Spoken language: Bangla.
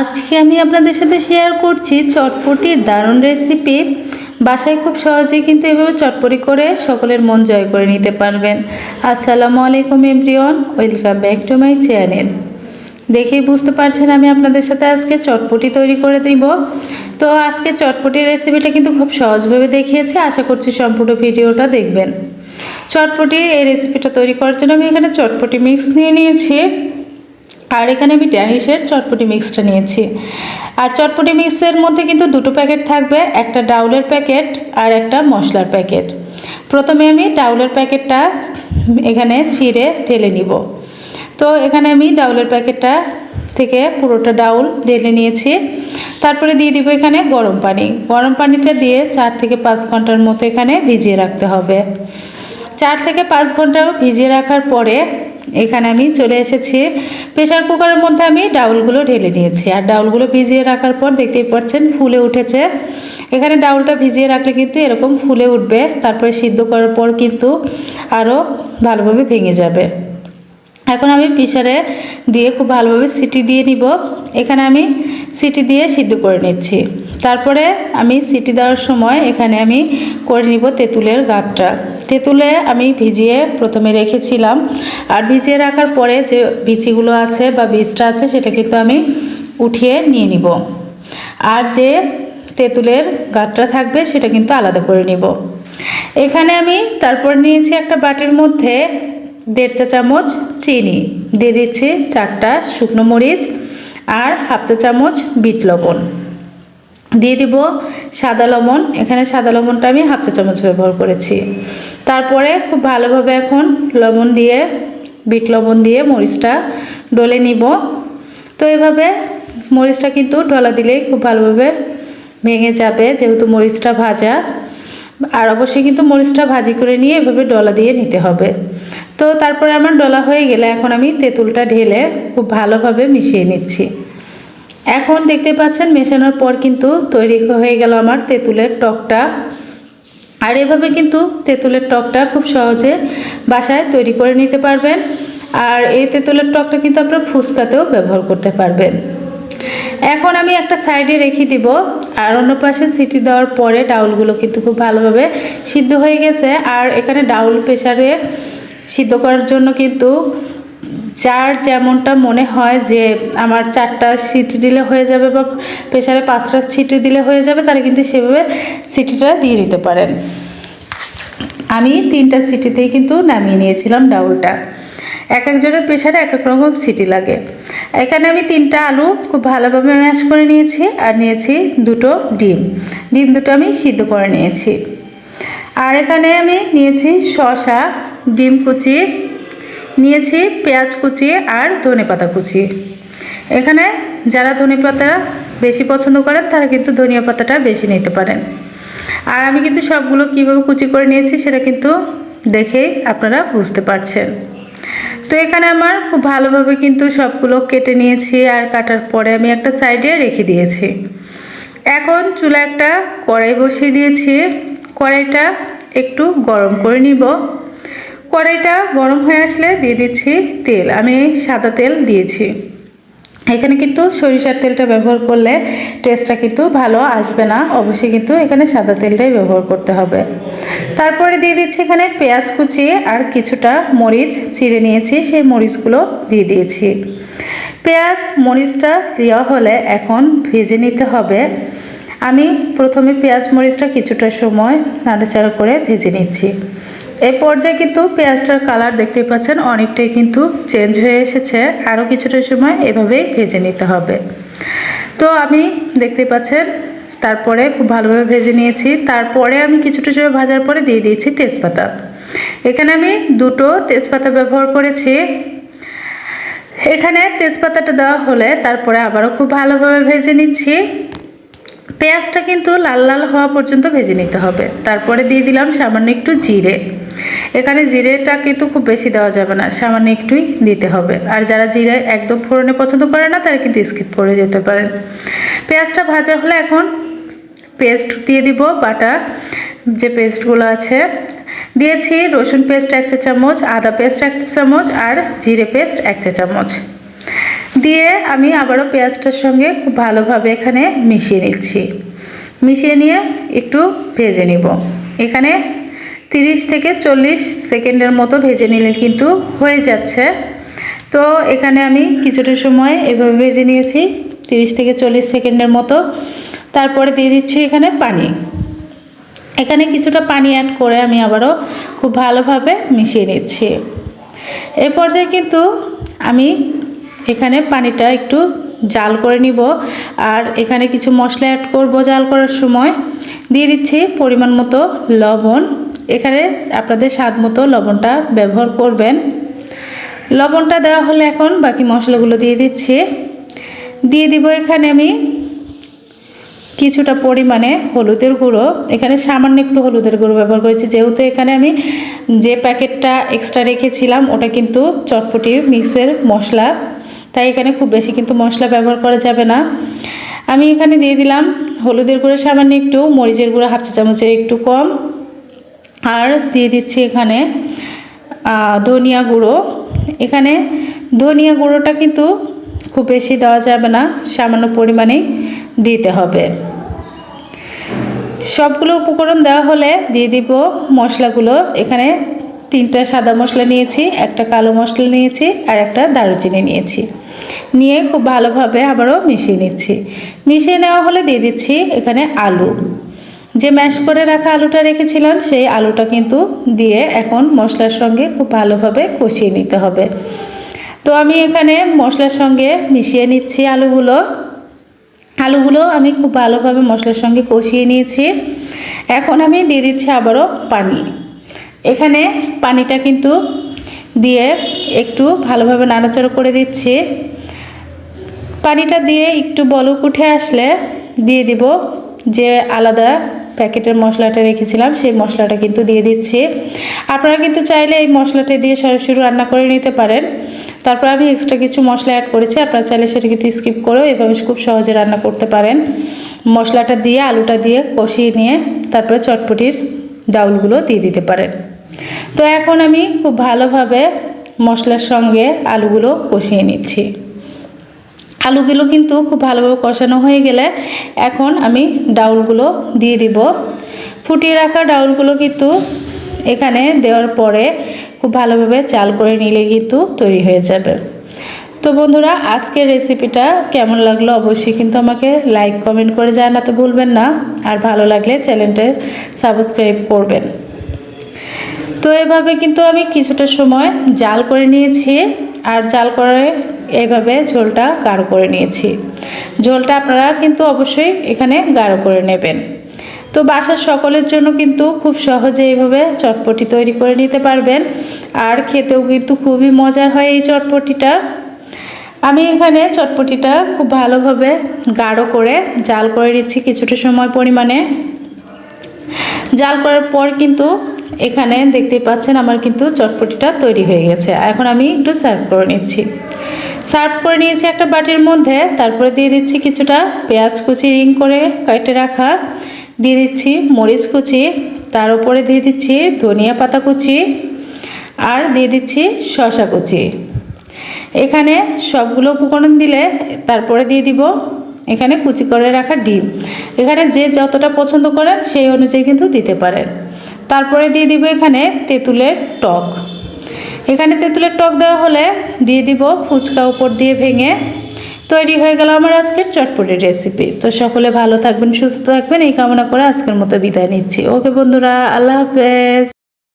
আজকে আমি আপনাদের সাথে শেয়ার করছি চটপটির দারুণ রেসিপি বাসায় খুব সহজেই কিন্তু এভাবে চটপটি করে সকলের মন জয় করে নিতে পারবেন। আসসালামু আলাইকুম everyone welcome back to my channel দেখেই বুঝতে পারছেন আমি আপনাদের সাথে আজকে চটপটি তৈরি করে দিব। তো আজকে চটপটির রেসিপিটা কিন্তু খুব সহজভাবে দেখিয়েছি, আশা করছি সম্পূর্ণ ভিডিওটা দেখবেন। চটপটি এই রেসিপিটা তৈরি করার জন্য আমি এখানে চটপটি মিক্স নিয়ে নিয়েছি। আর এখানে আমি ড্যানিশের চটপটি মিক্সটা নিয়েছি। আর চটপটি মিক্সের মধ্যে কিন্তু দুটো প্যাকেট থাকবে, একটা ডাউলের প্যাকেট আর একটা মশলার প্যাকেট। প্রথমে আমি ডাউলের প্যাকেটটা এখানে ছিঁড়ে ঢেলে নিব। তো এখানে আমি ডাউলের প্যাকেটটা থেকে পুরোটা ডাউল ঢেলে নিয়েছি। তারপরে দিয়ে দিব এখানে গরম পানি। গরম পানিটা দিয়ে চার থেকে পাঁচ ঘণ্টার মতো এখানে ভিজিয়ে রাখতে হবে। চার থেকে পাঁচ ঘণ্টা ভিজিয়ে রাখার পরে এখানে আমি চলে এসেছি। প্রেশার কুকারের মধ্যে আমি ডাউলগুলো ঢেলে নিয়েছি। আর ডাউলগুলো ভিজিয়ে রাখার পর দেখতেই পাচ্ছেন ফুলে উঠেছে। এখানে ডাউলটা ভিজিয়ে রাখলে কিন্তু এরকম ফুলে উঠবে। তারপরে সিদ্ধ করার পর কিন্তু আরও ভালোভাবে ভেঙে যাবে। এখন আমি প্রেশারে দিয়ে খুব ভালোভাবে সিটি দিয়ে নিব। এখানে আমি সিটি দিয়ে সিদ্ধ করে নিচ্ছি। তারপরে আমি সিটি দেওয়ার সময় এখানে আমি করে নিব তেঁতুলের গাঁটটা তেঁতুলে আমি ভিজিয়ে প্রথমে রেখেছিলাম। আর ভিজিয়ে রাখার পরে যে বিচিগুলো আছে বা বীজটা আছে সেটা কিন্তু আমি উঠিয়ে নিয়ে নিব। আর যে তেঁতুলের গাঁটটা থাকবে সেটা কিন্তু আলাদা করে নিব। এখানে আমি তারপর নিয়েছি একটা বাটির মধ্যে দেড় চা চামচ চিনি। দিয়ে দিচ্ছি চারটা শুকনো মরিচ আর হাফ চা চামচ বিট লবণ। দিয়ে দিব সাদা লবণ। এখানে সাদা লবণটা আমি হাফ চা চামচ ব্যবহার করেছি। তারপরে খুব ভালোভাবে এখন লবণ দিয়ে, বিট লবণ দিয়ে মরিচটা ডলে নিব। তো এভাবে মরিচটা কিন্তু ডলা দিলেই খুব ভালোভাবে ভেঙে যাবে, যেহেতু মরিচটা ভাজা। আর অবশ্যই কিন্তু মরিচটা ভাজি করে নিয়ে এভাবে ডলা দিয়ে নিতে হবে। তো তারপরে আমার ডলা হয়ে গেলে এখন আমি তেঁতুলটা ঢেলে খুব ভালোভাবে মিশিয়ে নিচ্ছি। এখন দেখতে পাচ্ছেন, মেশানোর পর কিন্তু তৈরি হয়ে গেল আমার তেঁতুলের টকটা। আর এভাবে কিন্তু তেঁতুলের টকটা খুব সহজে বাসায় তৈরি করে নিতে পারবেন। আর এই তেঁতুলের টকটা কিন্তু আপনারা ফুচকাতেও ব্যবহার করতে পারবেন। এখন আমি একটা সাইডে রেখে দিব। আর অন্য পাশে সিটি দেওয়ার পরে ডাউলগুলো কিন্তু খুব ভালোভাবে সিদ্ধ হয়ে গেছে। আর এখানে ডাউল প্রেশারে সিদ্ধ করার জন্য কিন্তু যার যেমনটা মনে হয় যে আমার চারটা সিটি দিলে হয়ে যাবে বা প্রেশারে পাঁচটা সিটি দিলে হয়ে যাবে, তারা কিন্তু সেভাবে সিটিটা দিয়ে দিতে পারেন। আমি তিনটা সিটিতেই কিন্তু নামিয়ে নিয়েছিলাম ডাউলটা। এক একজনের প্রেশারে এক এক রকম সিটি লাগে। এখানে আমি তিনটা আলু খুব ভালোভাবে ম্যাশ করে নিয়েছি আর নিয়েছি দুটো ডিম। ডিম দুটো আমি সিদ্ধ করে নিয়েছি। আর এখানে আমি নিয়েছি শসা, ডিম কুচি নিয়েছি পেঁয়াজ কুচি আর ধনে পাতা কুচি। এখানে যারা ধনে পাতা বেশি পছন্দ করেন, তারা কিন্তু ধনিয়া পাতাটা বেশি নিতে পারেন। আর আমি কিন্তু সবগুলো কীভাবে কুচি করে নিয়েছি সেটা কিন্তু দেখেই আপনারা বুঝতে পারছেন। তো এখানে আমার খুব ভালোভাবে কিন্তু সবগুলো কেটে নিয়েছি আর কাটার পরে আমি একটা সাইডে রেখে দিয়েছি। এখন চুলা একটা কড়াই বসিয়ে দিয়েছি। কড়াইটা একটু গরম করে নিব। কড়াইটা গরম হয়ে আসলে দিয়ে দিচ্ছি তেল। আমি সাদা তেল দিয়েছি। এখানে কিন্তু সরিষার তেলটা ব্যবহার করলে টেস্টটা কিন্তু ভালো আসবে না। অবশ্যই কিন্তু এখানে সাদা তেলটাই ব্যবহার করতে হবে। তারপরে দিয়ে দিচ্ছি এখানে পেঁয়াজ কুচি আর কিছুটা মরিচ চিড়ে নিয়েছি, সেই মরিচগুলো দিয়ে দিয়েছি। পেঁয়াজ, মরিচটা দেওয়া হলে এখন ভেজে নিতে হবে। আমি প্রথমে পেঁয়াজ, মরিচটা কিছুটা সময় নাড়াচাড়া করে ভেজে নিচ্ছি। এই পর্যায়ে কিন্তু পেঁয়াজটার কালার দেখতে পাচ্ছেন, অনেকটাই কিন্তু চেঞ্জ হয়ে এসেছে। আরও কিছুটা সময় এভাবেই ভেজে নিতে হবে। তো আমি দেখতে পাচ্ছেন, তারপরে খুব ভালোভাবে ভেজে নিয়েছি। তারপরে আমি কিছুটা সময় ভাজার পরে দিয়ে দিয়েছি তেজপাতা। এখানে আমি দুটো তেজপাতা ব্যবহার করেছি। এখানে তেজপাতাটা দেওয়া হলে তারপরে আবারও খুব ভালোভাবে ভেজে নিচ্ছি। পেঁয়াজটা কিন্তু লাল লাল হওয়া পর্যন্ত ভেজে নিতে হবে। তারপরে দিয়ে দিলাম সামান্য একটু জিরে। এখানে জিরেটা কিন্তু খুব বেশি দেওয়া যাবে না, সামান্য একটুই দিতে হবে। আর যারা জিরে একদম ফোড়নে পছন্দ করে না, তারা কিন্তু স্কিপ করে যেতে পারেন। পেঁয়াজটা ভাজা হলে এখন পেস্ট দিয়ে দিব, বাটা যে পেস্টগুলো আছে। দিয়েছি রসুন পেস্ট এক চা চামচ আদা পেস্ট এক চা চামচ আর জিরে পেস্ট এক চা চামচ দিয়ে আমি আবারও পেঁয়াজটার সঙ্গে খুব ভালোভাবে এখানে মিশিয়ে নিচ্ছি। মিশিয়ে নিয়ে একটু ভেজে নিব। এখানে তিরিশ থেকে চল্লিশ সেকেন্ডের মতো ভেজে নিলে কিন্তু হয়ে যাচ্ছে। তো এখানে আমি কিছুটা সময় এভাবে ভেজে নিয়েছি, তিরিশ থেকে চল্লিশ সেকেন্ডের মতো। তারপরে দিয়ে দিচ্ছি এখানে পানি। এখানে কিছুটা পানি অ্যাড করে আমি আবারও খুব ভালোভাবে মিশিয়ে নিচ্ছি। এ পর্যায়ে কিন্তু আমি এখানে পানিটা একটু জাল করে নিব। আর এখানে কিছু মশলা অ্যাড করব জাল করার সময়। দিয়ে দিচ্ছি পরিমাণ মতো লবণ। এখানে আপনাদের স্বাদ মতো লবণটা ব্যবহার করবেন। লবণটা দেওয়া হলে এখন বাকি মশলাগুলো দিয়ে দিচ্ছি। দিয়ে দিব এখানে আমি কিছুটা পরিমাণে হলুদের গুঁড়ো। এখানে সামান্য একটু হলুদের গুঁড়ো ব্যবহার করেছি। যেহেতু এখানে আমি যে প্যাকেটটা এক্সট্রা রেখেছিলাম, ওটা কিন্তু চটপটি মিক্সের মশলা তাই এখানে খুব বেশি কিন্তু মশলা ব্যবহার করা যাবে না। আমি এখানে দিয়ে দিলাম হলুদের গুঁড়ো সামান্য একটু, মরিচের গুঁড়ো হাফ চা চামচের একটু কম। আর দিয়ে দিচ্ছি এখানে ধনিয়া গুঁড়ো। এখানে ধনিয়া গুঁড়োটা কিন্তু খুব বেশি দেওয়া যাবে না, সামান্য পরিমাণেই দিতে হবে। সবগুলো উপকরণ দেওয়া হলে দিয়ে দিব মশলাগুলো। এখানে তিনটা সাদা মশলা নিয়েছি, একটা কালো মশলা নিয়েছি আর একটা দারুচিনি নিয়েছি। নিয়ে খুব ভালোভাবে আবারও মিশিয়ে নিচ্ছি। মিশিয়ে নেওয়া হলে দিয়ে দিচ্ছি এখানে আলু। যে ম্যাশ করে রাখা আলুটা রেখেছিলাম, সেই আলুটা কিন্তু দিয়ে এখন মশলার সঙ্গে খুব ভালোভাবে কষিয়ে নিতে হবে। তো আমি এখানে মশলার সঙ্গে মিশিয়ে নিচ্ছি আলুগুলো। আলুগুলো আমি খুব ভালোভাবে মশলার সঙ্গে কষিয়ে নিয়েছি। এখন আমি দিয়ে দিচ্ছি আবারও পানি। এখানে পানিটা কিন্তু দিয়ে একটু ভালোভাবে নাড়াচাড়া করে দিচ্ছি। পানিটা দিয়ে একটু বলক উঠে আসলে দিয়ে দিব যে আলাদা প্যাকেটের মশলাটা রেখেছিলাম, সেই মশলাটা কিন্তু দিয়ে দিচ্ছি। আপনারা কিন্তু চাইলে এই মশলাটা দিয়ে সরাসরি রান্না করে নিতে পারেন। তারপর আমি এক্সট্রা কিছু মশলা অ্যাড করেছি, আপনারা চাইলে সেটা কিন্তু স্কিপ করেও এভাবে খুব সহজে রান্না করতে পারেন। মশলাটা দিয়ে, আলুটা দিয়ে কষিয়ে নিয়ে তারপরে চটপটির ডাউলগুলো দিয়ে দিতে পারেন। তো এখন আমি খুব ভালোভাবে মশলার সঙ্গে আলুগুলো কষিয়ে নিচ্ছি। আলুগুলো কিন্তু খুব ভালোভাবে কষানো হয়ে গেলে এখন আমি ডাউলগুলো দিয়ে দিব। ফুটিয়ে রাখা ডাউলগুলো কিন্তু এখানে দেওয়ার পরে খুব ভালোভাবে চাল করে নিলে কিন্তু তৈরি হয়ে যাবে। তো বন্ধুরা, আজকের রেসিপিটা কেমন লাগল অবশ্যই কিন্তু আমাকে লাইক, কমেন্ট করে জানাতে ভুলবেন না। আর ভালো লাগলে চ্যানেলটা সাবস্ক্রাইব করবেন। তো এভাবে কিন্তু আমি কিছুটা সময় জাল করে নিয়েছি আর জাল করে এইভাবে ঝোলটা গাঢ় করে নিয়েছি। ঝোলটা আপনারা কিন্তু অবশ্যই এখানে গাঢ় করে নেবেন। তো বাসার সকলের জন্য কিন্তু খুব সহজে এইভাবে চটপটি তৈরি করে নিতে পারবেন। আর খেতেও কিন্তু খুবই মজার হয় এই চটপটিটা। আমি এখানে চটপটিটা খুব ভালোভাবে গাঢ় করে জাল করে নিচ্ছি কিছুটা সময় পরিমাণে। জাল করার পর কিন্তু এখানে দেখতেই পাচ্ছেন আমার কিন্তু চটপটিটা তৈরি হয়ে গেছে। এখন আমি একটু সার্ভ করে নিচ্ছি। সার্ভ করে নিয়েছি একটা বাটির মধ্যে, তারপরে দিয়ে দিচ্ছি কিছুটা পেঁয়াজ কুচি রিং করে কেটে রাখা। দিয়ে দিচ্ছি মরিচ কুচি, তার উপরে দিয়ে দিচ্ছি ধনিয়া পাতা কুচি আর দিয়ে দিচ্ছি শশা কুচি। এখানে সবগুলো উপকরণ দিলে তারপরে দিয়ে দিব এখানে কুচি করে রাখা ডিম। এখানে যে যতটা পছন্দ করেন সেই অনুযায়ী কিন্তু দিতে পারেন। তারপরে দিয়ে দিব এখানে তেঁতুলের টক। এখানে তেঁতুলের টক দেওয়া হলে দিয়ে দিব ফুচকা উপর দিয়ে ভেঙে। তৈরি হয়ে গেল আমার আজকের চটপটি রেসিপি তো সকলে ভালো থাকবেন, সুস্থ থাকবেন, এই কামনা করে আজকের মতো বিদায় নিচ্ছি। ওকে বন্ধুরা, আল্লাহ হাফেজ।